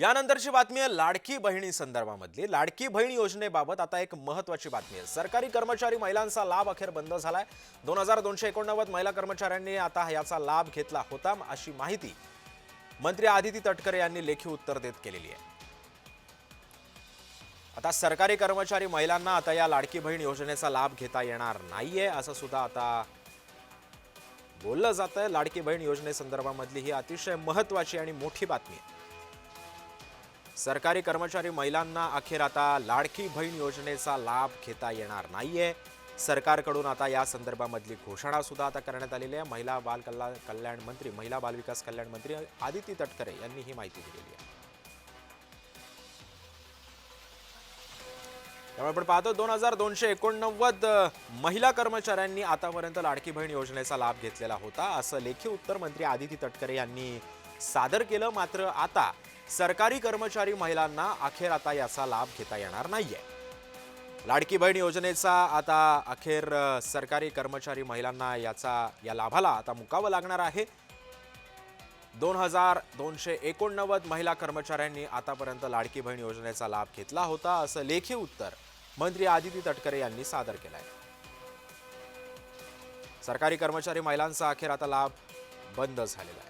यानंतरची बातमी आहे लाडकी बहिणी संदर्भामधली. लाडकी बहीण योजनेबाबत आता एक महत्वाची बातमी आहे. सरकारी कर्मचारी महिलांचा लाभ अखेर बंद झालाय. दोन हजार दोनशे एकोणनव्वद महिला कर्मचाऱ्यांनी आता याचा लाभ घेतला होता अशी माहिती मंत्री आदिती तटकरे यांनी लेखी उत्तर देत केलेली आहे. आता सरकारी कर्मचारी महिलांना आता या लाडकी बहीण योजनेचा लाभ घेता येणार नाहीये असं सुद्धा आता बोललं जात आहे लाडकी बहीण योजनेसंदर्भामधली ही अतिशय महत्वाची आणि मोठी बातमी आहे. सरकारी कर्मचारी महिलांना अखेर आता लाडकी बहीण योजनेचा लाभ घेता येणार नाहीये. सरकारकडून आता या संदर्भामधली घोषणा सुद्धा आता करण्यात आलेली आहे. महिला बाल कल्याण कल्याण मंत्री महिला बाल विकास कल्याण मंत्री आदिती तटकरे यांनी ही माहिती दिलेली आहे. त्यामुळे आपण पाहतो दोन हजार दोनशे एकोणनव्वद महिला कर्मचाऱ्यांनी आतापर्यंत लाडकी बहीण योजनेचा लाभ घेतलेला होता. असं लेखी उत्तर मंत्री आदिती तटकरे यांनी सादर केलं. मात्र आता सरकारी कर्मचारी महिलांना अखेर आता याचा लाभ घेता येणार नाहीये. लाडकी बहीण योजनेचा आता अखेर सरकारी कर्मचारी महिलांना याचा या लाभाला आता मुकावं लागणार आहे. दोन हजार दोनशे एकोणनव्वद महिला कर्मचाऱ्यांनी आतापर्यंत लाडकी बहीण योजनेचा लाभ घेतला होता असं लेखी उत्तर मंत्री आदिती तटकरे यांनी सादर केलं आहे सरकारी कर्मचारी महिलांचा अखेर आता लाभ बंद झालेला आहे.